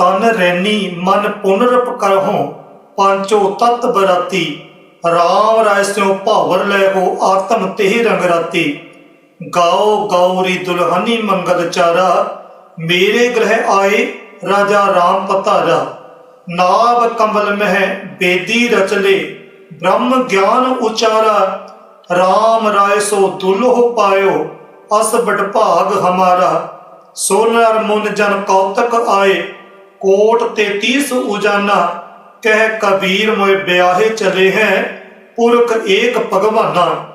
ਤਨ ਰੈਨੀ ਮਨ ਪੁਨਰਪ ਕਰਹੁ, ਪੰਚੋ ਤਤ ਬਰਾਤੀ। RAM ਰਾਇ ਸਿਉ ਭਾਵਰ ਲੈ ਹੋ ਆਤਮ ਤੇ ਰੰਗ ਰਾਤੀ। ਗਾਓ ਗੌਰੀ ਦੁਲਹਨੀ ਮੰਗਲ ਚਾਰਾ, ਮੇਰੇ ਗ੍ਰਹਿ ਆਏ ਰਾਜਾ RAM ਪਤਾਰਾ। ਨਾਭ ਕੰਬਲ ਮਹਿ ਬੇਦੀ ਰਚਲੇ, ਬ੍ਰਹਮ ਗਿਆਨ ਉਚਾਰਾ। RAM ਰਾਇ ਸੋ ਦੁਲਹੁ ਪਾਇਓ, ਅਸ ਬਟ ਭਾਗ ਹਮਾਰਾ। ਸੋਨਰ ਮੁਨ ਜਨ ਕੌਤਕ ਆਏ ਕੋਟ ਤੇ 30 ਉਜਾਨਾ, ਕਹਿ ਕਬੀਰ ਮੋਏ ਬਿਆਹੇ ਚਲੇ ਹੈ, ਪੁਰਖ ਏਕ ਭਗਵਾਨਾ।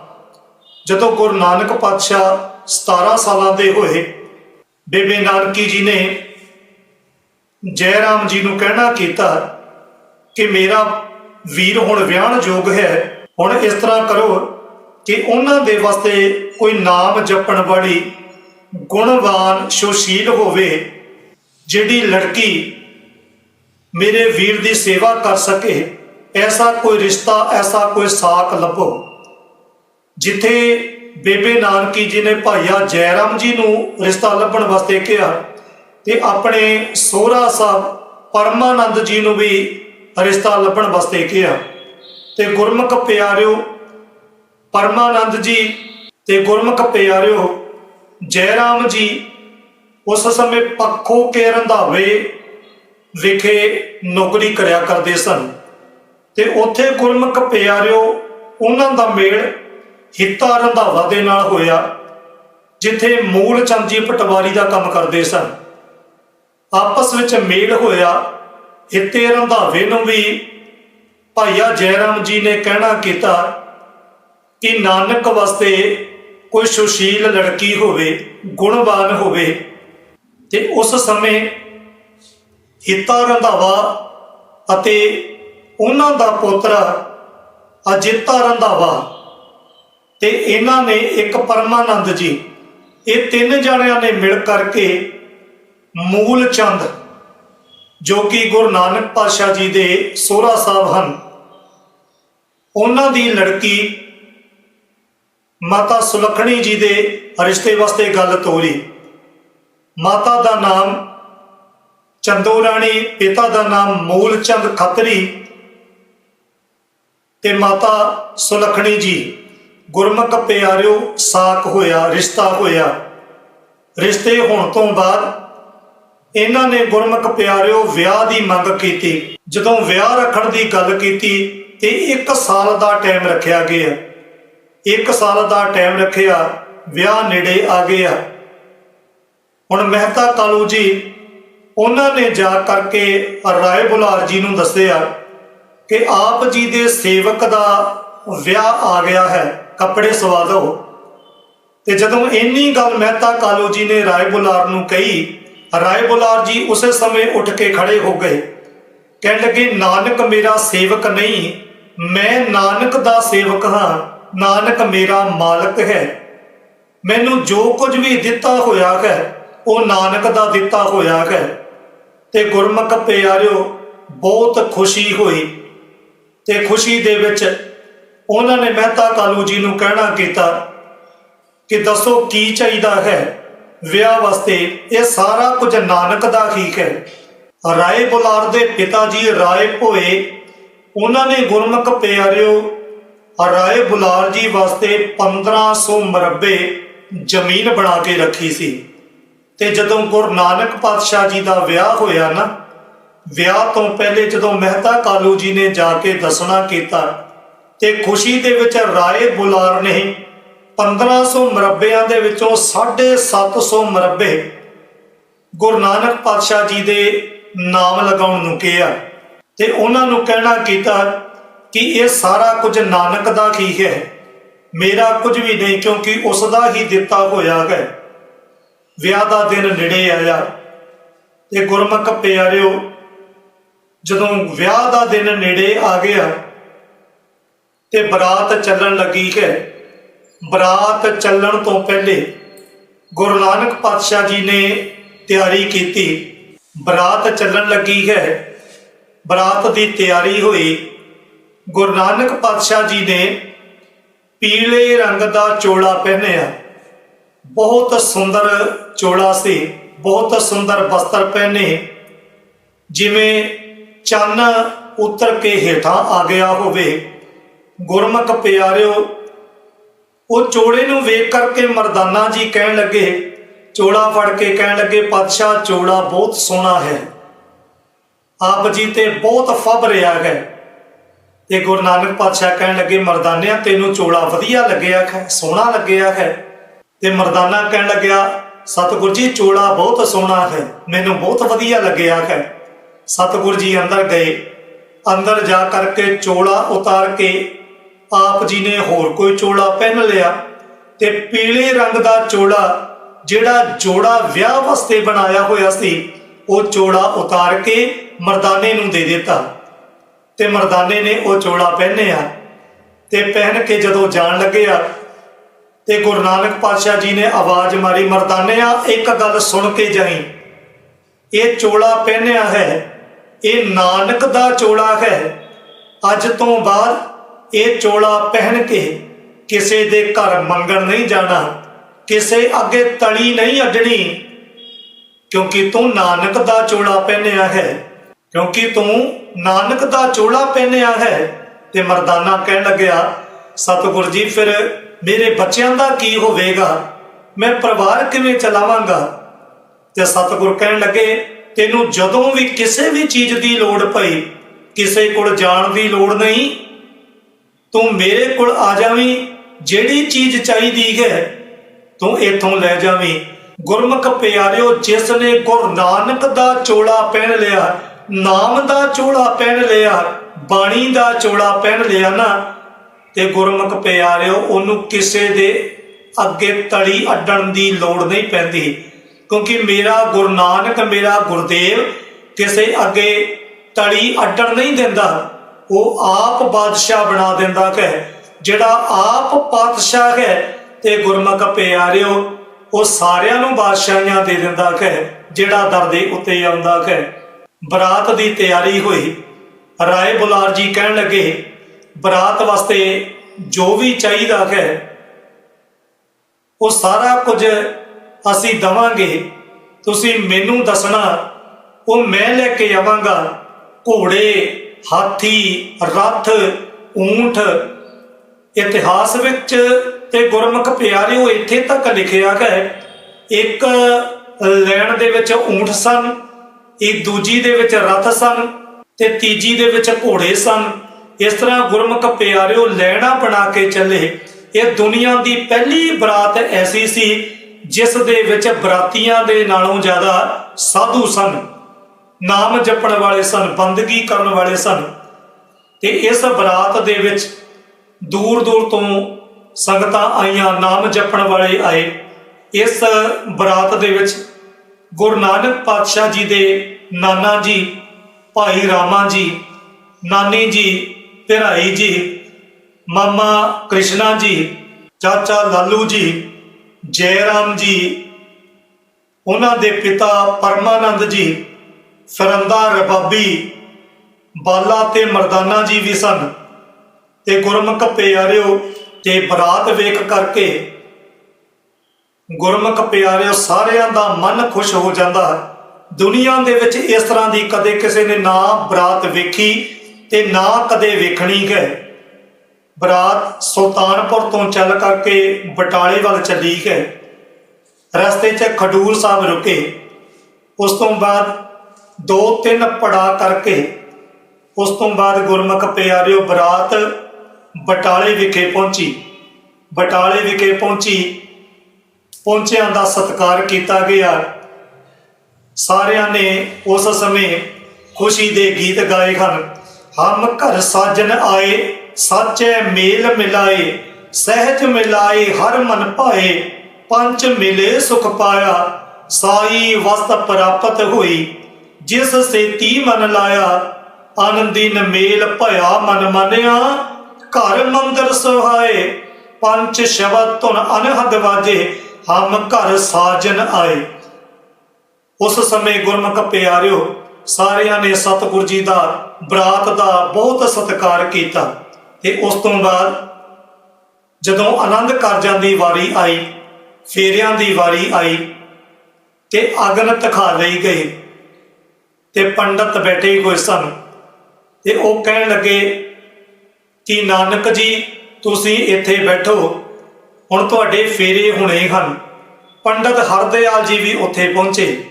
ਜਦੋਂ ਗੁਰੂ ਨਾਨਕ ਪਾਤਸ਼ਾਹ 17 ਸਾਲਾਂ ਦੇ ਹੋਏ, ਬੇਬੇ ਨਾਨਕੀ ਜੀ ਨੇ ਜੈ ਰਾਮ ਜੀ ਨੂੰ ਕਹਿਣਾ ਕੀਤਾ ਕਿ ਮੇਰਾ ਵੀਰ ਹੁਣ ਵਿਆਹਣ ਯੋਗ ਹੈ, ਹੁਣ ਇਸ ਤਰ੍ਹਾਂ ਕਰੋ ਕਿ ਉਹਨਾਂ ਦੇ ਵਾਸਤੇ ਕੋਈ ਨਾਮ ਜਪਣ ਵਾਲੀ ਗੁਣਵਾਨ ਸੁਸ਼ੀਲ ਹੋਵੇ। ਜਿਹੜੀ ਲੜਕੀ ਮੇਰੇ ਵੀਰ ਦੀ ਸੇਵਾ ਕਰ ਸਕੇ, ਐਸਾ ਕੋਈ ਰਿਸ਼ਤਾ, ਐਸਾ ਕੋਈ ਸਾਕ ਲੱਭੋ। ਜਿੱਥੇ ਬੇਬੇ ਨਾਨਕੀ ਜੀ ਨੇ ਭਾਈਆ ਜੈਰਾਮ ਜੀ ਨੂੰ ਰਿਸ਼ਤਾ ਲੱਭਣ ਵਾਸਤੇ ਕਿਹਾ ਤੇ ਆਪਣੇ ਸੋਹਰਾ ਸਾਹਿਬ ਪਰਮਾਨੰਦ ਜੀ ਨੂੰ ਵੀ ਰਿਸ਼ਤਾ ਲੱਭਣ ਵਾਸਤੇ ਕਿਹਾ। ਤੇ ਗੁਰਮੁਖ ਪਿਆਰਿਓ, ਪਰਮਾਨੰਦ ਜੀ ਤੇ ਗੁਰਮੁਖ ਪਿਆਰਿਓ, ਜੈਰਾਮ ਜੀ ਉਸ ਸਮੇਂ ਪੱਖੋ ਕੇ ਰੰਧਾਵੇ ਵਿਖੇ ਨੌਕਰੀ ਕਰਿਆ ਕਰਦੇ ਸਨ। ਤੇ ਉੱਥੇ ਗੁਰਮੁਖ ਪਿਆਰਿਓ ਉਹਨਾਂ ਦਾ ਮੇਲ ਹਿੱਤਾ ਰੰਧਾਵਾ ਦੇ ਨਾਲ ਹੋਇਆ, ਜਿੱਥੇ ਮੂਲ ਚੰਦ ਜੀ ਪਟਵਾਰੀ ਦਾ ਕੰਮ ਕਰਦੇ ਸਨ। ਆਪਸ ਵਿੱਚ ਮੇਲ ਹੋਇਆ, ਹਿੱਤੇ ਰੰਧਾਵੇ ਨੂੰ ਵੀ ਭਾਈਆ ਜੈਰਾਮ ਜੀ ਨੇ ਕਹਿਣਾ ਕੀਤਾ ਕਿ ਨਾਨਕ ਵਾਸਤੇ ਕੋਈ ਸੁਸ਼ੀਲ ਲੜਕੀ ਹੋਵੇ, ਗੁਣਵਾਨ ਹੋਵੇ ਤੇ ਉਸ ਸਮੇਂ ਹਿੱਤਾ ਰੰਧਾਵਾ ਅਤੇ ਉਹਨਾਂ ਦਾ ਪੁੱਤਰ ਅਜਿਤਾ ਰੰਧਾਵਾ ਤੇ ਇਹਨਾਂ ਨੇ ਇੱਕ ਪਰਮਾਨੰਦ ਜੀ, ਇਹ ਤਿੰਨ ਜਣਿਆਂ ਨੇ ਮਿਲ ਕਰਕੇ ਮੂਲ ਚੰਦ ਜੋ ਕਿ ਗੁਰੂ ਨਾਨਕ ਪਾਤਸ਼ਾਹ ਜੀ ਦੇ ਸੋਹਰਾ ਸਾਹਿਬ ਹਨ, ਉਹਨਾਂ ਦੀ ਲੜਕੀ ਮਾਤਾ ਸੁਲੱਖਣੀ ਜੀ ਦੇ ਰਿਸ਼ਤੇ ਵਾਸਤੇ ਗੱਲ ਤੋਰੀ। ਮਾਤਾ ਦਾ ਨਾਮ ਚੰਦੋ ਰਾਣੀ, ਪਿਤਾ ਦਾ ਨਾਮ ਮੂਲ ਚੰਦ ਖੱਤਰੀ ਤੇ ਮਾਤਾ ਸੁਲੱਖਣੀ ਜੀ। ਗੁਰਮੁਖ ਪਿਆਰਿਓ, ਸਾਕ ਹੋਇਆ, ਰਿਸ਼ਤਾ ਹੋਇਆ। ਰਿਸ਼ਤੇ ਹੋਣ ਤੋਂ ਬਾਅਦ ਇਹਨਾਂ ਨੇ ਗੁਰਮੁਖ ਪਿਆਰਿਓ ਵਿਆਹ ਦੀ ਮੰਗ ਕੀਤੀ। ਜਦੋਂ ਵਿਆਹ ਰੱਖਣ ਦੀ ਗੱਲ ਕੀਤੀ, ਤੇ 1 ਸਾਲ ਦਾ ਟਾਈਮ ਰੱਖਿਆ ਗਿਆ। 1 ਸਾਲ ਦਾ ਟਾਈਮ ਰੱਖਿਆ, ਵਿਆਹ ਨੇੜੇ ਆ ਗਿਆ। ਹੁਣ ਮਹਿਤਾ ਕਾਲੂ ਜੀ, ਉਹਨਾਂ ਨੇ ਜਾ ਕਰਕੇ ਰਾਏ ਬੁਲਾਰ ਜੀ ਨੂੰ ਦੱਸਿਆ ਕਿ ਆਪ ਜੀ ਦੇ ਸੇਵਕ ਦਾ ਵਿਆਹ ਆ ਗਿਆ ਹੈ, ਕੱਪੜੇ ਸਵਾ ਦਿਓ ਤੇ ਜਦੋਂ ਇੰਨੀ ਗੱਲ ਮਹਿਤਾ ਕਾਲੂ ਜੀ ਨੇ ਰਾਏ ਬੁਲਾਰ ਨੂੰ ਕਹੀ, ਰਾਏ ਬੁਲਾਰ ਜੀ ਉਸੇ ਸਮੇਂ ਉੱਠ ਕੇ ਖੜੇ ਹੋ ਗਏ। ਕਹਿਣ ਲੱਗੇ, ਨਾਨਕ ਮੇਰਾ ਸੇਵਕ ਨਹੀਂ, ਮੈਂ ਨਾਨਕ ਦਾ ਸੇਵਕ ਹਾਂ, ਨਾਨਕ ਮੇਰਾ ਮਾਲਕ ਹੈ। ਮੈਨੂੰ ਜੋ ਕੁਝ ਵੀ ਦਿੱਤਾ ਹੋਇਆ ਹੈ ਉਹ ਨਾਨਕ ਦਾ ਦਿੱਤਾ ਹੋਇਆ ਹੈ। ਤੇ ਗੁਰਮੁਖ ਪਿਆਰਿਓ, ਬਹੁਤ ਖੁਸ਼ੀ ਹੋਈ। ਤੇ ਖੁਸ਼ੀ ਦੇ ਵਿੱਚ ਉਹਨਾਂ ਨੇ ਮਹਿਤਾ ਕਾਲੂ ਜੀ ਨੂੰ ਕਹਿਣਾ ਕੀਤਾ ਕਿ ਦੱਸੋ ਕੀ ਚਾਹੀਦਾ ਹੈ? ਵਿਆਹ ਵਾਸਤੇ ਇਹ ਸਾਰਾ ਕੁਝ ਨਾਨਕ ਦਾ ਹੀ ਹੈ। ਰਾਏ ਬੁਲਾਰ ਦੇ ਪਿਤਾ ਜੀ ਰਾਏ ਭੋਏ, ਉਹਨਾਂ ਨੇ ਗੁਰਮੁਖ ਪਿਆਰਿਓ, ਰਾਏ ਬੁਲਾਰ ਜੀ ਵਾਸਤੇ 1500 ਮਰਬੇ ਜ਼ਮੀਨ ਬਣਾ ਕੇ ਰੱਖੀ ਸੀ। ਤੇ ਜਦੋਂ ਗੁਰੂ ਨਾਨਕ ਪਾਤਸ਼ਾਹ ਜੀ ਦਾ ਵਿਆਹ ਹੋਇਆ ਨਾ, ਵਿਆਹ ਤੋਂ ਪਹਿਲੇ ਜਦੋਂ ਮਹਿਤਾ ਕਾਲੂ ਜੀ ਨੇ ਜਾ ਕੇ ਦੱਸਣਾ ਕੀਤਾ ਤੇ ਖੁਸ਼ੀ ਦੇ ਵਿੱਚ ਰਾਏ ਬੁਲਾਰ ਨੇ 1500 ਮਰਬਿਆਂ ਦੇ ਵਿੱਚੋਂ 750 ਮਰਬੇ ਗੁਰੂ ਨਾਨਕ ਪਾਤਸ਼ਾਹ ਜੀ ਦੇ ਨਾਮ ਲਗਾਉਣ ਨੂੰ ਕਿਹਾ ਤੇ ਉਹਨਾਂ ਨੂੰ ਕਹਿਣਾ ਕੀਤਾ ਕਿ ਇਹ ਸਾਰਾ ਕੁਝ ਨਾਨਕ ਦਾ ਹੀ ਹੈ, ਮੇਰਾ ਕੁਝ ਵੀ ਨਹੀਂ ਕਿਉਂਕਿ ਉਸ ਦਾ ਹੀ ਦਿੱਤਾ ਹੋਇਆ ਹੈ। ਵਿਆਹ ਦਾ ਦਿਨ ਨੇੜੇ ਆਇਆ। ਤੇ ਗੁਰਮੁਖ ਪਿਆਰਿਓ, ਜਦੋਂ ਵਿਆਹ ਦਾ ਦਿਨ ਨੇੜੇ ਆ ਗਿਆ ਤੇ ਬਰਾਤ ਚੱਲਣ ਲੱਗੀ ਹੈ। ਬਰਾਤ ਚੱਲਣ ਤੋਂ ਪਹਿਲੇ ਗੁਰੂ ਨਾਨਕ ਪਾਤਸ਼ਾਹ ਜੀ ਨੇ ਤਿਆਰੀ ਕੀਤੀ। ਬਰਾਤ ਚੱਲਣ ਲੱਗੀ ਹੈ। ਬਰਾਤ ਦੀ ਤਿਆਰੀ ਹੋਈ। ਗੁਰੂ ਨਾਨਕ ਪਾਤਸ਼ਾਹ ਜੀ ਨੇ ਪੀਲੇ ਰੰਗ ਦਾ ਚੋਲਾ ਪਹਿਨਿਆ। ਬਹੁਤ ਸੁੰਦਰ ਚੋਲਾ ਸੀ, ਬਹੁਤ ਸੁੰਦਰ ਵਸਤਰ ਪਹਿਨੇ। ਜਿਵੇਂ ਚੰਨ ਉਤਰ ਕੇ ਹੇਠਾਂ ਆ ਗਿਆ ਹੋਵੇ। ਗੁਰਮੁਖ ਪਿਆਰਿਓ, ਉਹ ਚੋਲੇ ਨੂੰ ਵੇਖ ਕਰਕੇ ਮਰਦਾਨਾ ਜੀ ਕਹਿਣ ਲੱਗੇ, ਚੋਲਾ ਫੜ ਕੇ ਕਹਿਣ ਲੱਗੇ, ਪਾਤਸ਼ਾਹ, ਚੋਲਾ ਬਹੁਤ ਸੋਹਣਾ ਹੈ। ਆਪ ਜੀ ਤੇ ਬਹੁਤ ਫੱਬ ਰਿਹਾ ਹੈ। ਤੇ ਗੁਰੂ ਨਾਨਕ ਪਾਤਸ਼ਾਹ ਕਹਿਣ ਲੱਗੇ, ਮਰਦਾਨਿਆਂ, ਤੈਨੂੰ ਚੋਲਾ ਵਧੀਆ ਲੱਗਿਆ ਹੈ, ਸੋਹਣਾ ਲੱਗਿਆ ਹੈ। ਤੇ ਮਰਦਾਨਾ ਕਹਿਣ ਲੱਗਿਆ, ਸਤਿਗੁਰ ਜੀ, ਚੋਲਾ ਬਹੁਤ ਸੋਹਣਾ ਹੈ, ਮੈਨੂੰ ਬਹੁਤ ਵਧੀਆ ਲੱਗਿਆ ਹੈ। ਸਤਿਗੁਰ ਜੀ ਅੰਦਰ ਗਏ। ਅੰਦਰ ਜਾ ਕਰਕੇ ਚੋਲਾ ਉਤਾਰ ਕੇ ਆਪ ਜੀ ਨੇ ਹੋਰ ਕੋਈ ਚੋਲਾ ਪਹਿਨ ਲਿਆ ਤੇ ਪੀਲੇ ਰੰਗ ਦਾ ਚੋਲਾ, ਜਿਹੜਾ ਜੋੜਾ ਵਿਆਹ ਵਾਸਤੇ ਬਣਾਇਆ ਹੋਇਆ ਸੀ, ਉਹ ਚੋਲਾ ਉਤਾਰ ਕੇ ਮਰਦਾਨੇ ਨੂੰ ਦੇ ਦਿੱਤਾ ਤੇ ਮਰਦਾਨੇ ਨੇ ਉਹ ਚੋਲਾ ਪਹਿਨਿਆ ਤੇ ਪਹਿਨ ਕੇ ਜਦੋਂ ਜਾਣ ਲੱਗਿਆ ਤੇ ਗੁਰੂ ਨਾਨਕ ਪਾਤਸ਼ਾਹ ਜੀ ਨੇ ਆਵਾਜ਼ ਮਾਰੀ, ਮਰਦਾਨਿਆ, ਇੱਕ ਗੱਲ ਸੁਣ ਕੇ ਜਾਈ। ਇਹ ਚੋਲਾ ਪਹਿਨਿਆ ਹੈ, ਇਹ ਨਾਨਕ ਦਾ ਚੋਲਾ ਹੈ। ਅੱਜ ਤੋਂ ਬਾਅਦ ਇਹ ਚੋਲਾ ਪਹਿਨ ਕੇ ਕਿਸੇ ਦੇ ਘਰ ਮੰਗਣ ਨਹੀਂ ਜਾਣਾ, ਕਿਸੇ ਅੱਗੇ ਤਲੀ ਨਹੀਂ ਅੱਡਣੀ। ਕਿਉਂਕਿ ਤੂੰ ਨਾਨਕ ਦਾ ਚੋਲਾ ਪਹਿਨਿਆ ਹੈ, ਕਿਉਂਕਿ ਤੂੰ ਨਾਨਕ ਦਾ ਚੋਲਾ ਪਹਿਨਿਆ ਹੈ। ਤੇ ਮਰਦਾਨਾ ਕਹਿਣ ਲੱਗਿਆ, ਸਤਿਗੁਰ ਜੀ, ਫਿਰ ਮੇਰੇ ਬੱਚਿਆਂ ਦਾ ਕੀ ਹੋਵੇਗਾ? ਮੈਂ ਪਰਿਵਾਰ ਕਿਵੇਂ ਚਲਾਵਾਂਗਾ? ਤੇ ਸਤਿਗੁਰ ਕਹਿਣ ਲੱਗੇ, ਤੈਨੂੰ ਜਦੋਂ ਵੀ ਕਿਸੇ ਵੀ ਚੀਜ਼ ਦੀ ਲੋੜ ਪਈ, ਕਿਸੇ ਕੋਲ ਜਾਣ ਦੀ ਲੋੜ ਨਹੀਂ। ਤੂੰ ਮੇਰੇ ਕੋਲ ਆ ਜਾਵੀਂ, ਜਿਹੜੀ ਚੀਜ਼ ਚਾਹੀਦੀ ਹੈ, ਤੂੰ ਇੱਥੋਂ ਲੈ ਜਾਵੀਂ। ਗੁਰਮੁਖ ਪਿਆਰਿਓ, ਜਿਸ ਨੇ ਗੁਰੂ ਨਾਨਕ ਦਾ ਚੋਲਾ ਪਹਿਨ ਲਿਆ, ਨਾਮ ਦਾ ਚੋਲਾ ਪਹਿਨ ਲਿਆ, ਬਾਣੀ ਦਾ ਚੋਲਾ ਪਹਿਨ ਲਿਆ ਨਾ ਤੇ ਗੁਰਮੁਖ ਪਿਆਰਿਓ, ਉਹਨੂੰ ਕਿਸੇ ਦੇ ਅੱਗੇ ਤਲੀ ਅੱਡਣ ਦੀ ਲੋੜ ਨਹੀਂ ਪੈਂਦੀ। ਕਿਉਂਕਿ ਮੇਰਾ ਗੁਰੂ ਨਾਨਕ, ਮੇਰਾ ਗੁਰਦੇਵ ਕਿਸੇ ਅੱਗੇ ਤਲੀ ਅੱਡਣ ਨਹੀਂ ਦਿੰਦਾ। ਉਹ ਆਪ ਬਾਦਸ਼ਾਹ ਬਣਾ ਦਿੰਦਾ ਹੈ। ਜਿਹੜਾ ਆਪ ਪਾਤਸ਼ਾਹ ਹੈ ਤੇ ਗੁਰਮੁਖ ਪਿਆਰਿਓ, ਉਹ ਸਾਰਿਆਂ ਨੂੰ ਬਾਦਸ਼ਾਹੀਆਂ ਦੇ ਦਿੰਦਾ ਹੈ, ਜਿਹੜਾ ਦਰ ਦੇ ਉੱਤੇ ਆਉਂਦਾ ਹੈ। ਬਰਾਤ ਦੀ ਤਿਆਰੀ ਹੋਈ। ਰਾਏ ਬੁਲਾਰ ਜੀ ਕਹਿਣ ਲੱਗੇ ਬਰਾਤ ਵਾਸਤੇ ਜੋ ਵੀ ਚਾਹੀਦਾ ਹੈ, ਉਹ ਸਾਰਾ ਕੁਝ ਅਸੀਂ ਦਵਾਂਗੇ। ਤੁਸੀਂ ਮੈਨੂੰ ਦੱਸਣਾ, ਉਹ ਮੈਂ ਲੈ ਕੇ ਆਵਾਂਗਾ। ਘੋੜੇ, ਹਾਥੀ, ਰੱਥ, ਊਂਠ। ਇਤਿਹਾਸ ਵਿੱਚ ਤੇ ਗੁਰਮੁਖ ਪਿਆਰਿਓ, ਇੱਥੇ ਤੱਕ ਲਿਖਿਆ ਹੈ, ਇੱਕ ਲੈਣ ਦੇ ਵਿੱਚ ਊਂਠ ਸਨ ਇਹ ਦੂਜੀ ਦੇ ਵਿੱਚ ਰੱਥ ਸਨ, ਤੇ ਤੀਜੀ ਦੇ ਵਿੱਚ ਘੋੜੇ ਸਨ। ਇਸ ਤਰ੍ਹਾਂ ਗੁਰਮੁਖ ਪਿਆਰਿਓ ਲੈਣਾ ਬਣਾ ਕੇ ਚੱਲੇ। ਇਹ ਦੁਨੀਆ ਦੀ ਪਹਿਲੀ ਬਰਾਤ ਐਸੀ ਸੀ, ਜਿਸ ਦੇ ਵਿੱਚ ਬਰਾਤੀਆਂ ਦੇ ਨਾਲੋਂ ਜ਼ਿਆਦਾ ਸਾਧੂ ਸਨ। ਨਾਮ ਜਪਣ ਵਾਲੇ ਸਨ, ਬੰਦਗੀ ਕਰਨ ਵਾਲੇ ਸਨ। ਤੇ ਇਸ ਬਰਾਤ ਦੇ ਵਿੱਚ ਦੂਰ ਦੂਰ ਤੋਂ ਸੰਗਤਾਂ ਆਈਆਂ, ਨਾਮ ਜਪਣ ਵਾਲੇ ਆਏ। ਇਸ ਬਰਾਤ ਦੇ ਵਿੱਚ ਗੁਰੂ ਨਾਨਕ ਪਾਤਸ਼ਾਹ ਜੀ ਦੇ ਨਾਨਾ ਜੀ, ਭਾਈ ਰਾਮਾ ਜੀ, ਨਾਨੀ ਜੀ ਭਰਾਈ ਜੀ, ਮਾਮਾ ਕ੍ਰਿਸ਼ਨਾ ਜੀ, ਚਾਚਾ ਲਾਲੂ ਜੀ ਜੈ ਰਾਮ ਜੀ, ਉਹਨਾਂ ਦੇ ਪਿਤਾ ਪਰਮਾਨੰਦ ਜੀ, ਫਰੰਦਾ ਰਬਾਬੀ, ਬਾਲਾ ਤੇ ਮਰਦਾਨਾ ਜੀ ਵੀ ਸਨ। ਤੇ ਗੁਰਮੁਖ ਪਿਆਰਿਓ, ਤੇ ਬਰਾਤ ਵੇਖ ਕਰਕੇ ਗੁਰਮੁਖ ਪਿਆਰਿਓ ਸਾਰਿਆਂ ਦਾ ਮਨ ਖੁਸ਼ ਹੋ ਜਾਂਦਾ। ਹੈ ਦੁਨੀਆ ਦੇ ਵਿੱਚ ਇਸ ਤਰ੍ਹਾਂ ਦੀ ਕਦੇ ਕਿਸੇ ਨੇ ਨਾ ਬਰਾਤ ਵੇਖੀ ਤੇ ਨਾ ਕਦੇ ਵੇਖਣੀ ਗਏ। ਬਰਾਤ ਸੁਲਤਾਨਪੁਰ ਤੋਂ ਚੱਲ ਕਰਕੇ ਬਟਾਲੇ ਵੱਲ ਚੱਲੀ ਗਏ। ਰਸਤੇ 'ਚ ਖਡੂਰ ਸਾਹਿਬ ਰੁਕੇ। ਉਸ ਤੋਂ ਬਾਅਦ ਦੋ ਤਿੰਨ ਪੜਾ ਕਰਕੇ ਉਸ ਤੋਂ ਬਾਅਦ ਗੁਰਮੁਖ ਪਿਆਰਿਓ ਬਰਾਤ ਬਟਾਲੇ ਵਿਖੇ ਪਹੁੰਚੀ। ਬਟਾਲੇ ਵਿਖੇ ਪਹੁੰਚੀ। ਪਹੁੰਚਿਆਂ ਦਾ ਸਤਿਕਾਰ ਕੀਤਾ ਗਿਆ। ਸਾਰਿਆਂ ਨੇ ਉਸ ਸਮੇਂ ਖੁਸ਼ੀ ਦੇ ਗੀਤ ਗਾਏ ਹਨ। ਹਮ ਘਰ ਸਾਜਨ ਆਏ, ਸਾਚੇ ਮੇਲ ਮਿਲਾਏ, ਸਹਿਜ ਮਿਲਾਏ, ਹਰ ਮਨ ਭਾਏ ਪੰਚ ਮਿਲੇ ਸੁਖ ਪਾਇਆ, ਸਾਈ ਵਸਤ ਪ੍ਰਾਪਤ ਹੋਈ, ਜਿਸ ਸੇਤੀ ਮਨ ਲਾਇਆ, ਆਨੰਦੀਨ ਮੇਲ ਭਇਆ ਮਨ ਮੰਨਿਆ, ਘਰ ਮੰਦਰ ਸੁਹਾਏ ਪੰਚ ਸ਼ਬਦ ਧੁਨ ਅਨਹਦ ਵਾਜੇ, ਹਮ ਘਰ ਸਾਜਨ ਆਏ। ਉਸ ਸਮੇਂ ਗੁਰਮੁਖ ਪਿਆਰਿਓ ਸਾਰਿਆਂ ਨੇ ਸਤਿਗੁਰ ਜੀ ਦਾ, ਬਰਾਤ ਦਾ ਬਹੁਤ ਸਤਿਕਾਰ ਕੀਤਾ। ਤੇ ਉਸ ਤੋਂ ਬਾਅਦ ਜਦੋਂ ਆਨੰਦ ਕਾਰਜਾਂ ਦੀ ਵਾਰੀ ਆਈ, ਫੇਰਿਆਂ ਦੀ ਵਾਰੀ ਆਈ, ਤੇ ਅਗਨ ਤਖਾ ਲਈ ਗਈ ਤੇ ਪੰਡਤ ਬੈਠੇ ਹੋਏ ਸਨ। ਤੇ ਉਹ ਕਹਿਣ ਲੱਗੇ, ਕਿ ਨਾਨਕ ਜੀ, ਤੁਸੀਂ ਇੱਥੇ ਬੈਠੋ। ਹੁਣ ਤੁਹਾਡੇ ਫੇਰੇ ਹੋਣੇ ਹਨ। ਪੰਡਤ ਹਰਦਿਆਲ ਜੀ ਵੀ ਉੱਥੇ ਪਹੁੰਚੇ।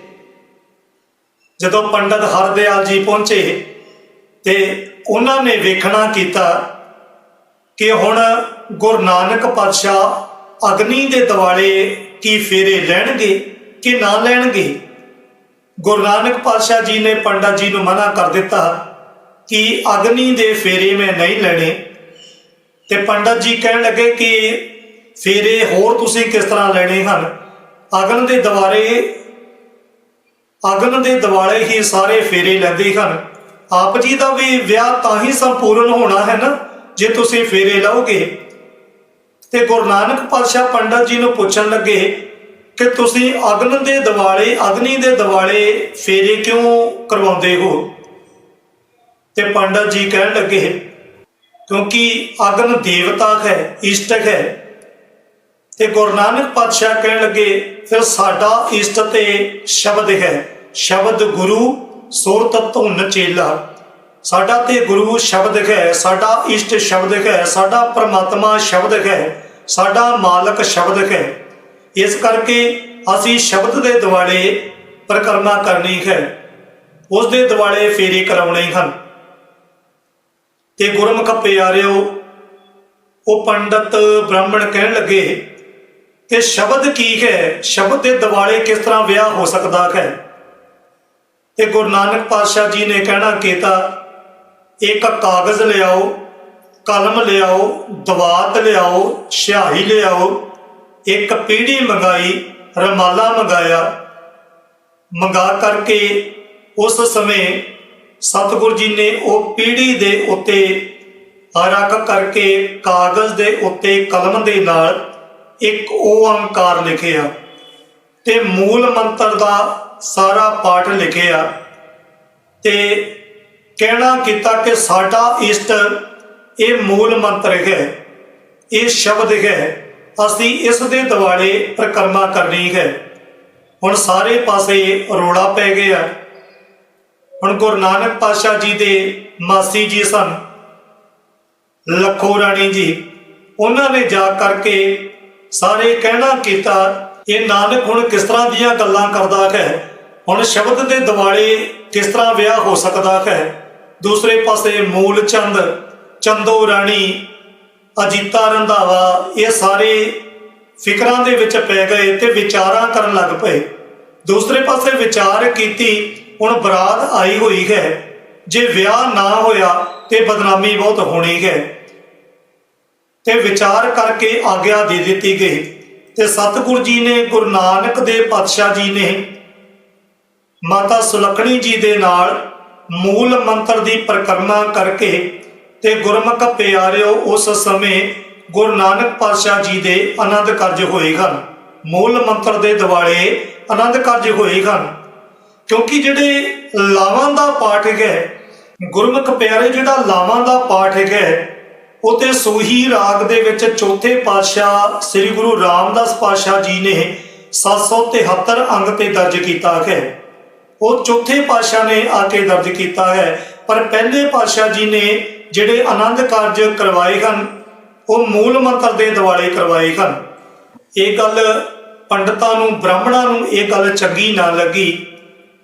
ਜਦੋਂ ਪੰਡਤ ਹਰਦਿਆਲ ਜੀ ਪਹੁੰਚੇ ਤੇ ਉਹਨਾਂ ਨੇ ਵੇਖਣਾ ਕੀਤਾ ਕਿ ਹੁਣ ਗੁਰੂ ਨਾਨਕ ਪਾਤਸ਼ਾਹ ਅਗਨੀ ਦੇ ਦਿਵਾਲੇ ਕੀ ਫੇਰੇ ਲੈਣਗੇ, ਕਿ ਨਾ ਲੈਣਗੇ? ਗੁਰੂ ਨਾਨਕ ਪਾਤਸ਼ਾਹ ਜੀ ਨੇ ਪੰਡਤ ਜੀ ਨੂੰ ਮਨਾ ਕਰ ਦਿੱਤਾ ਕਿ ਅਗਨੀ ਦੇ ਫੇਰੇ ਮੈਂ ਨਹੀਂ ਲੈਣੇ। ਤੇ ਪੰਡਤ ਜੀ ਕਹਿਣ ਲੱਗੇ ਕਿ ਫੇਰੇ ਹੋਰ ਤੁਸੀਂ ਕਿਸ ਤਰ੍ਹਾਂ ਲੈਣੇ ਹਨ? ਅਗਨ ਦੇ ਦਿਵਾਲੇ ਅਗਨ ਦੇ ਦਿਵਾਲੇ ਹੀ ਸਾਰੇ ਫੇਰੇ ਲੈਂਦੇ ਹਨ। ਆਪ ਜੀ ਦਾ ਵੀ ਵਿਆਹ ਤਾਂ ਹੀ ਸੰਪੂਰਨ ਹੋਣਾ ਹੈ ਨਾ, ਜੇ ਤੁਸੀਂ ਫੇਰੇ ਲਓਗੇ। ਤੇ ਗੁਰੂ ਨਾਨਕ ਪਾਤਸ਼ਾਹ ਪੰਡਤ ਜੀ ਨੂੰ ਪੁੱਛਣ ਲੱਗੇ ਕਿ ਤੁਸੀਂ ਅਗਨ ਦੇ ਦਿਵਾਲੇ, ਅਗਨੀ ਦੇ ਦਿਵਾਲੇ ਫੇਰੇ ਕਿਉਂ ਕਰਵਾਉਂਦੇ ਹੋ? ਤੇ ਪੰਡਤ ਜੀ ਕਹਿਣ ਲੱਗੇ, ਕਿਉਂਕਿ ਅਗਨ ਦੇਵਤਾ ਹੈ ਇਸ਼ਟਕ ਹੈ। ਤੇ ਗੁਰੂ ਨਾਨਕ ਪਾਤਸ਼ਾਹ ਕਹਿਣ ਲੱਗੇ, ਫਿਰ ਸਾਡਾ ਇਸ਼ਟ ਤੇ ਸ਼ਬਦ ਹੈ। ਸ਼ਬਦ ਗੁਰੂ ਸੁਰਤ ਧੁਨ ਚੇਲਾ। ਸਾਡਾ ਤੇ ਗੁਰੂ ਸ਼ਬਦ ਹੈ, ਸਾਡਾ ਇਸ਼ਟ ਸ਼ਬਦ ਹੈ, ਸਾਡਾ ਪ੍ਰਮਾਤਮਾ ਸ਼ਬਦ ਹੈ, ਸਾਡਾ ਮਾਲਕ ਸ਼ਬਦ ਹੈ। ਇਸ ਕਰਕੇ ਅਸੀਂ ਸ਼ਬਦ ਦੇ ਦਿਵਾਲੇ ਪ੍ਰਕਰਮਾ ਕਰਨੀ ਹੈ। ਉਸ ਦੇ ਦਿਵਾਲੇ ਫੇਰੇ ਕਰਾਉਣੇ ਹਨ। ਤੇ ਗੁਰਮੁਖ ਪਿਆਰਿਓ, ਉਹ ਪੰਡਤ ਬ੍ਰਾਹਮਣ ਕਹਿਣ ਲੱਗੇ ਕਿ ਸ਼ਬਦ ਕੀ ਹੈ? ਸ਼ਬਦ ਦੇ ਦਿਵਾਲੇ ਕਿਸ ਤਰ੍ਹਾਂ ਵਿਆਹ ਹੋ ਸਕਦਾ ਹੈ? ਤੇ ਗੁਰੂ ਨਾਨਕ ਪਾਤਸ਼ਾਹ ਜੀ ਨੇ ਕਹਿਣਾ ਕੀਤਾ, ਇੱਕ ਕਾਗਜ਼ ਲਿਆਓ, ਕਲਮ ਲਿਆਓ, ਦਵਾਤ ਲਿਆਓ, ਸਿਆਹੀ ਲਿਆਓ, ਇੱਕ ਪੀੜੀ ਮੰਗਾਈ, ਰਮਾਲਾ ਮੰਗਾਇਆ। ਮੰਗਾ ਕਰਕੇ ਉਸ ਸਮੇਂ ਸਤਿਗੁਰ ਜੀ ਨੇ ਉਹ ਪੀੜੀ ਦੇ ਉੱਤੇ ਰੱਖ ਕਰਕੇ ਕਾਗਜ਼ ਦੇ ਉੱਤੇ ਕਲਮ ਦੇ ਨਾਲ ਇੱਕ ਓੰਕਾਰ ਲਿਖਿਆ। ਤੇ ਮੂਲ ਮੰਤਰ ਦਾ ਸਾਰਾ ਪਾਠ ਲਿਖਿਆ ਤੇ ਕਹਿਣਾ ਕੀਤਾ ਕਿ ਸਾਡਾ ਇਸ਼ਟ ਇਹ ਮੂਲ ਮੰਤਰ ਹੈ, ਇਹ ਸ਼ਬਦ ਹੈ, ਅਸੀਂ ਇਸ ਦੇ ਦਿਵਾਲੇ ਪ੍ਰਕਰਮਾ ਕਰਨੀ ਹੈ। ਹੁਣ ਸਾਰੇ ਪਾਸੇ ਰੋੜਾ ਪੈ ਗਿਆ। ਹੁਣ ਗੁਰੂ ਨਾਨਕ ਪਾਤਸ਼ਾਹ ਜੀ ਦੇ ਮਾਸੀ ਜੀ ਸਨ, ਲੱਖੋ ਰਾਣੀ ਜੀ, ਉਹਨਾਂ ਨੇ ਜਾ ਕਰਕੇ ਸਾਰੇ ਕਹਿਣਾ ਕੀਤਾ, ਇਹ ਨਾਨਕ ਹੁਣ ਕਿਸ ਤਰ੍ਹਾਂ ਦੀਆਂ ਗੱਲਾਂ ਕਰਦਾ ਹੈ? ਹੁਣ ਸ਼ਬਦ ਦੇ ਦਿਵਾਲੇ ਕਿਸ ਤਰ੍ਹਾਂ ਵਿਆਹ ਹੋ ਸਕਦਾ ਹੈ? ਦੂਸਰੇ ਪਾਸੇ ਮੂਲ ਚੰਦ, ਚੰਦੋ ਰਾਣੀ, ਅਜੀਤਾ ਰੰਧਾਵਾ, ਇਹ ਸਾਰੇ ਫਿਕਰਾਂ ਦੇ ਵਿੱਚ ਪੈ ਗਏ ਤੇ ਵਿਚਾਰਾਂ ਕਰਨ ਲੱਗ ਪਏ। ਦੂਸਰੇ ਪਾਸੇ ਵਿਚਾਰ ਕੀਤੀ, ਹੁਣ ਬਰਾਤ ਆਈ ਹੋਈ ਹੈ। ਜੇ ਵਿਆਹ ਨਾ ਹੋਇਆ ਤੇ ਬਦਨਾਮੀ ਬਹੁਤ ਹੋਣੀ ਹੈ। ਤੇ ਵਿਚਾਰ ਕਰਕੇ ਆਗਿਆ ਦੇ ਦਿੱਤੀ ਗਈ। ਤੇ ਸਤਿਗੁਰ ਜੀ ਨੇ ਗੁਰੂ ਨਾਨਕ ਦੇ ਪਾਤਸ਼ਾਹ ਜੀ ਨੇ ਮਾਤਾ ਸੁਲੱਖਣੀ ਜੀ ਦੇ ਨਾਲ ਮੂਲ ਮੰਤਰ ਦੀ ਪ੍ਰਕਰਮਾ ਕਰਕੇ ਤੇ ਗੁਰਮੁਖ ਪਿਆਰਿਓ, ਉਸ ਸਮੇਂ ਗੁਰੂ ਨਾਨਕ ਪਾਤਸ਼ਾਹ ਜੀ ਦੇ ਆਨੰਦ ਕਾਰਜ ਹੋਏ ਹਨ। ਮੂਲ ਮੰਤਰ ਦੇ ਦਿਵਾਲੇ ਆਨੰਦ ਕਾਰਜ ਹੋਏ ਹਨ। ਕਿਉਂਕਿ ਜਿਹੜੇ ਲਾਵਾਂ ਦਾ ਪਾਠ ਹੈ ਗੁਰਮੁਖ ਪਿਆਰੇ ਜਿਹੜਾ ਲਾਵਾਂ ਦਾ ਪਾਠ ਹੈ ਉਹ ਤੇ ਸੋਹੀ ਰਾਗ ਦੇ ਵਿੱਚ ਚੌਥੇ ਪਾਤਸ਼ਾਹ ਸ੍ਰੀ ਗੁਰੂ ਰਾਮਦਾਸ ਪਾਤਸ਼ਾਹ ਜੀ ਨੇ 773 ਅੰਗ ਤੇ ਦਰਜ ਕੀਤਾ ਹੈ ਉਹ ਚੌਥੇ ਪਾਤਸ਼ਾਹ ਨੇ ਆ ਕੇ ਦਰਜ ਕੀਤਾ ਹੈ। ਪਰ ਪਹਿਲੇ ਪਾਤਸ਼ਾਹ ਜੀ ਨੇ ਜਿਹੜੇ ਆਨੰਦ ਕਾਰਜ ਕਰਵਾਏ ਹਨ, ਉਹ ਮੂਲ ਮੰਤਰ ਦੇ ਦਿਵਾਲੇ ਕਰਵਾਏ ਹਨ। ਇਹ ਗੱਲ ਪੰਡਤਾਂ ਨੂੰ, ਬ੍ਰਾਹਮਣਾਂ ਨੂੰ ਇਹ ਗੱਲ ਚੰਗੀ ਨਾ ਲੱਗੀ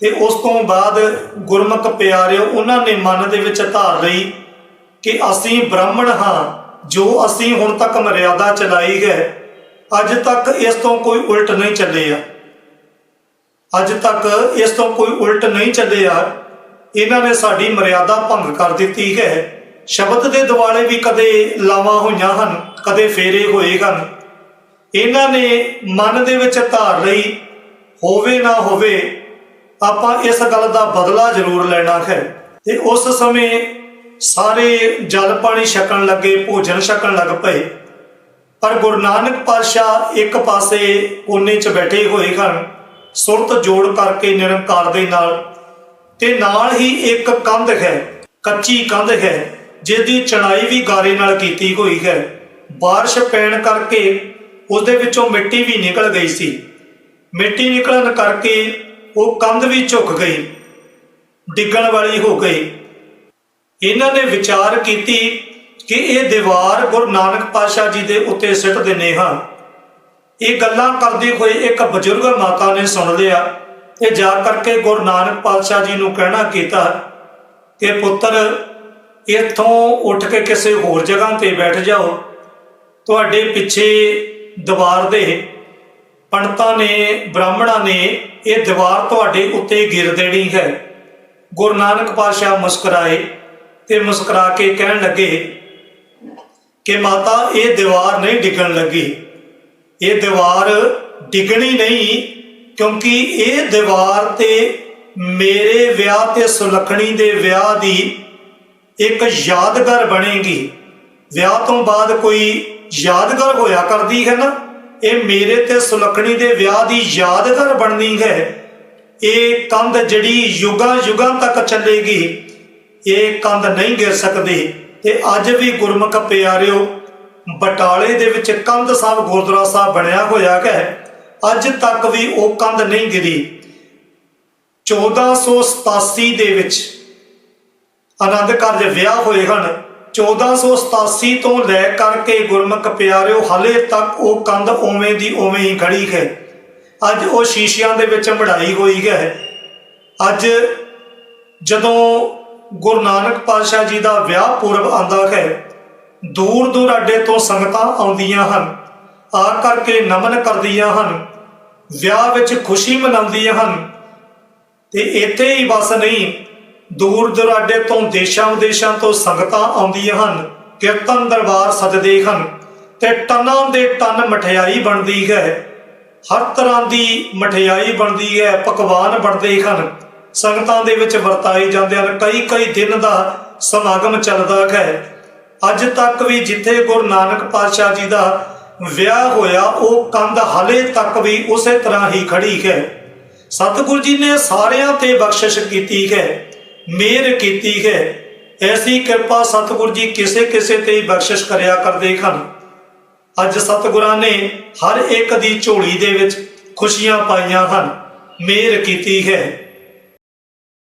ਤੇ ਉਸ ਤੋਂ ਬਾਅਦ ਗੁਰਮੁਖ ਪਿਆਰਿਓ, ਉਹਨਾਂ ਨੇ ਮਨ ਦੇ ਵਿੱਚ ਧਾਰ ਲਈ ਕਿ ਅਸੀਂ ਬ੍ਰਾਹਮਣ ਹਾਂ, ਜੋ ਅਸੀਂ ਹੁਣ ਤੱਕ ਮਰਿਆਦਾ ਚਲਾਈ ਹੈ, ਅੱਜ ਤੱਕ ਇਸ ਤੋਂ ਕੋਈ ਉਲਟ ਨਹੀਂ ਚੱਲੇ ਆ। ਅੱਜ ਤੱਕ ਇਸ ਤੋਂ ਕੋਈ ਉਲਟ ਨਹੀਂ ਚੱਲਿਆ ਇਹਨਾਂ ਨੇ ਸਾਡੀ ਮਰਿਆਦਾ ਭੰਗ ਕਰ ਦਿੱਤੀ ਹੈ। ਸ਼ਬਦ ਦੇ ਦਿਵਾਲੇ ਵੀ ਕਦੇ ਲਾਵਾਂ ਹੋਈਆਂ ਹਨ, ਕਦੇ ਫੇਰੇ ਹੋਏ ਹਨ। ਇਹਨਾਂ ਨੇ ਮਨ ਦੇ ਵਿੱਚ ਧਾਰ ਲਈ, ਹੋਵੇ ਨਾ ਹੋਵੇ, ਆਪਾਂ ਇਸ ਗੱਲ ਦਾ ਬਦਲਾ ਜ਼ਰੂਰ ਲੈਣਾ ਹੈ। ਤੇ ਉਸ ਸਮੇਂ ਸਾਰੇ ਜਲ ਪਾਣੀ ਛਕਣ ਲੱਗੇ, ਭੋਜਨ ਛਕਣ ਲੱਗ ਪਏ। ਪਰ ਗੁਰੂ ਨਾਨਕ ਪਾਤਸ਼ਾਹ ਇੱਕ ਪਾਸੇ ਕੋਨੇ 'ਚ ਬੈਠੇ ਹੋਏ ਹਨ। ਸੁਰਤ ਜੋੜ ਕਰਕੇ ਨਿਰੰਕਾਰ ਦੇ ਨਾਲ ਤੇ ਨਾਲ ਹੀ ਇੱਕ ਕੰਧ ਹੈ ਕੱਚੀ ਕੰਧ ਹੈ ਜਿਸ ਦੀ ਚੜਾਈ ਵੀ ਗਾਰੇ ਨਾਲ ਕੀਤੀ ਹੋਈ ਹੈ بارش ਪੈਣ ਕਰਕੇ ਉਸ ਦੇ ਵਿੱਚੋਂ ਮਿੱਟੀ ਵੀ ਨਿਕਲ ਗਈ ਸੀ ਮਿੱਟੀ ਨਿਕਲਣ ਕਰਕੇ ਉਹ ਕੰਧ ਵੀ ਝੁਕ ਗਈ ਡਿੱਗਣ ਵਾਲੀ ਹੋ ਗਈ ਇਹਨਾਂ ਨੇ ਵਿਚਾਰ ਕੀਤੀ ਕਿ ਇਹ ਦੀਵਾਰ ਗੁਰੂ ਨਾਨਕ ਪਾਤਸ਼ਾਹ ਜੀ ਦੇ ਉੱਤੇ ਸਿੱਟ ਦਿੰਨੇ ਹਾਂ ਇਹ ਗੱਲਾਂ ਕਰਦੇ ਹੋਏ ਇੱਕ ਬਜ਼ੁਰਗ ਮਾਤਾ ਨੇ ਸੁਣ ਲਿਆ ਤੇ ਜਾ ਕਰਕੇ ਗੁਰੂ ਨਾਨਕ ਪਾਤਸ਼ਾਹ ਜੀ ਨੂੰ ਕਹਿਣਾ ਕੀਤਾ ਕਿ ਪੁੱਤਰ, ਇੱਥੋਂ ਉੱਠ ਕੇ ਕਿਸੇ ਹੋਰ ਜਗ੍ਹਾ ਤੇ ਬੈਠ ਜਾਓ। ਤੁਹਾਡੇ ਪਿੱਛੇ ਦੀਵਾਰ ਦੇ ਪੰਡਤਾਂ ਨੇ, ਬ੍ਰਾਹਮਣਾਂ ਨੇ ਇਹ ਦੀਵਾਰ ਤੁਹਾਡੇ ਉੱਤੇ ਗਿਰ ਦੇਣੀ ਹੈ। ਗੁਰੂ ਨਾਨਕ ਪਾਤਸ਼ਾਹ ਮੁਸਕਰਾਏ ਤੇ ਮੁਸਕਰਾ ਕੇ ਕਹਿਣ ਲੱਗੇ ਕਿ ਮਾਤਾ, ਇਹ ਦੀਵਾਰ ਨਹੀਂ ਡਿੱਗਣ ਲੱਗੀ। ਇਹ ਦੀਵਾਰ ਡਿੱਗਣੀ ਨਹੀਂ, ਕਿਉਂਕਿ ਇਹ ਦੀਵਾਰ ਤੇ ਮੇਰੇ ਵਿਆਹ ਤੇ ਸੁਲੱਖਣੀ ਦੇ ਵਿਆਹ ਦੀ ਇੱਕ ਯਾਦਗਾਰ ਬਣੇਗੀ। ਵਿਆਹ ਤੋਂ ਬਾਅਦ ਕੋਈ ਯਾਦਗਾਰ ਹੋਇਆ ਕਰਦੀ ਹੈ ਨਾ, ਇਹ ਮੇਰੇ ਤੇ ਸੁਲੱਖਣੀ ਦੇ ਵਿਆਹ ਦੀ ਯਾਦਗਾਰ ਬਣਨੀ ਹੈ। ਇਹ ਕੰਧ ਜਿਹੜੀ ਯੁਗਾਂ ਯੁਗਾਂ ਤੱਕ ਚੱਲੇਗੀ, ਇਹ ਕੰਧ ਨਹੀਂ ਗਿਰ ਸਕਦੀ। ਤੇ ਅੱਜ ਵੀ ਗੁਰਮੁਖ ਪਿਆਰਿਓ ਬਟਾਲੇ ਦੇ ਵਿੱਚ ਕੰਧ ਸਾਹਿਬ ਗੁਰਦੁਆਰਾ ਸਾਹਿਬ ਬਣਿਆ ਹੋਇਆ ਹੈ। ਅੱਜ ਤੱਕ ਵੀ ਉਹ ਕੰਧ ਨਹੀਂ ਗਿਰੀ। 1487 ਦੇ ਵਿੱਚ ਆਨੰਦ ਕਾਰਜ ਵਿਆਹ ਹੋਏ ਹਨ। 1487 ਤੋਂ ਲੈ ਕਰਕੇ ਗੁਰਮੁਖ ਪਿਆਰਿਓ, ਹਲੇ ਤੱਕ ਉਹ ਕੰਧ ਉਵੇਂ ਦੀ ਉਵੇਂ ਹੀ ਖੜੀ ਹੈ। ਅੱਜ ਉਹ ਸ਼ੀਸ਼ਿਆਂ ਦੇ ਵਿੱਚ ਮੜਾਈ ਹੋਈ ਹੈ। ਅੱਜ ਜਦੋਂ ਗੁਰੂ ਨਾਨਕ ਪਾਤਸ਼ਾਹ ਜੀ ਦਾ ਵਿਆਹ ਪੁਰਬ ਆਂਦਾ ਹੈ ਦੂਰ ਦੁਰਾਡੇ ਤੋਂ ਸੰਗਤਾਂ ਆਉਂਦੀਆਂ ਹਨ, ਆ ਕਰਕੇ ਨਮਨ ਕਰਦੀਆਂ ਹਨ, ਵਿਆਹ ਵਿੱਚ ਖੁਸ਼ੀ ਮਨਾਉਂਦੀਆਂ ਹਨ। ਤੇ ਇੱਥੇ ਹੀ ਬਸ ਨਹੀਂ, ਦੂਰ ਦੁਰਾਡੇ ਤੋਂ ਦੇਸ਼ਾਂ ਵਿਦੇਸ਼ਾਂ ਤੋਂ ਸੰਗਤਾਂ ਆਉਂਦੀਆਂ ਹਨ, ਕੀਰਤਨ ਦਰਬਾਰ ਸਜਦੇ ਹਨ ਤੇ ਟਨਾਂ ਦੇ ਟਨ ਮਠਿਆਈ ਬਣਦੀ ਹੈ। ਹਰ ਤਰ੍ਹਾਂ ਦੀ ਮਠਿਆਈ ਬਣਦੀ ਹੈ, ਪਕਵਾਨ ਬਣਦੇ ਹਨ। ਸੰਗਤਾਂ ਦੇ ਵਿੱਚ ਵਰਤਾਏ ਜਾਂਦੇ ਹਨ ਕਈ ਕਈ ਦਿਨ ਦਾ ਸਮਾਗਮ ਚੱਲਦਾ ਹੈ। ਅੱਜ ਤੱਕ ਵੀ ਜਿੱਥੇ ਗੁਰੂ ਨਾਨਕ ਪਾਤਸ਼ਾਹ ਜੀ ਦਾ ਵਿਆਹ ਹੋਇਆ, ਉਹ ਕੰਧ ਹਲੇ ਤੱਕ ਵੀ ਉਸੇ ਤਰ੍ਹਾਂ ਹੀ ਖੜੀ ਹੈ। ਸਤਿਗੁਰੂ ਜੀ ਨੇ ਸਾਰਿਆਂ ਤੇ ਬਖਸ਼ਿਸ਼ ਕੀਤੀ ਹੈ, ਮਿਹਰ ਕੀਤੀ ਹੈ। ਐਸੀ ਕਿਰਪਾ ਸਤਿਗੁਰੂ ਜੀ ਕਿਸੇ ਕਿਸੇ ਤੇ ਹੀ ਬਖਸ਼ਿਸ਼ ਕਰਿਆ ਕਰਦੇ ਹਨ। ਅੱਜ ਸਤਿਗੁਰਾਂ ਨੇ ਹਰ ਇੱਕ ਦੀ ਝੋਲੀ ਦੇ ਵਿੱਚ ਖੁਸ਼ੀਆਂ ਪਾਈਆਂ ਹਨ, ਮਿਹਰ ਕੀਤੀ ਹੈ।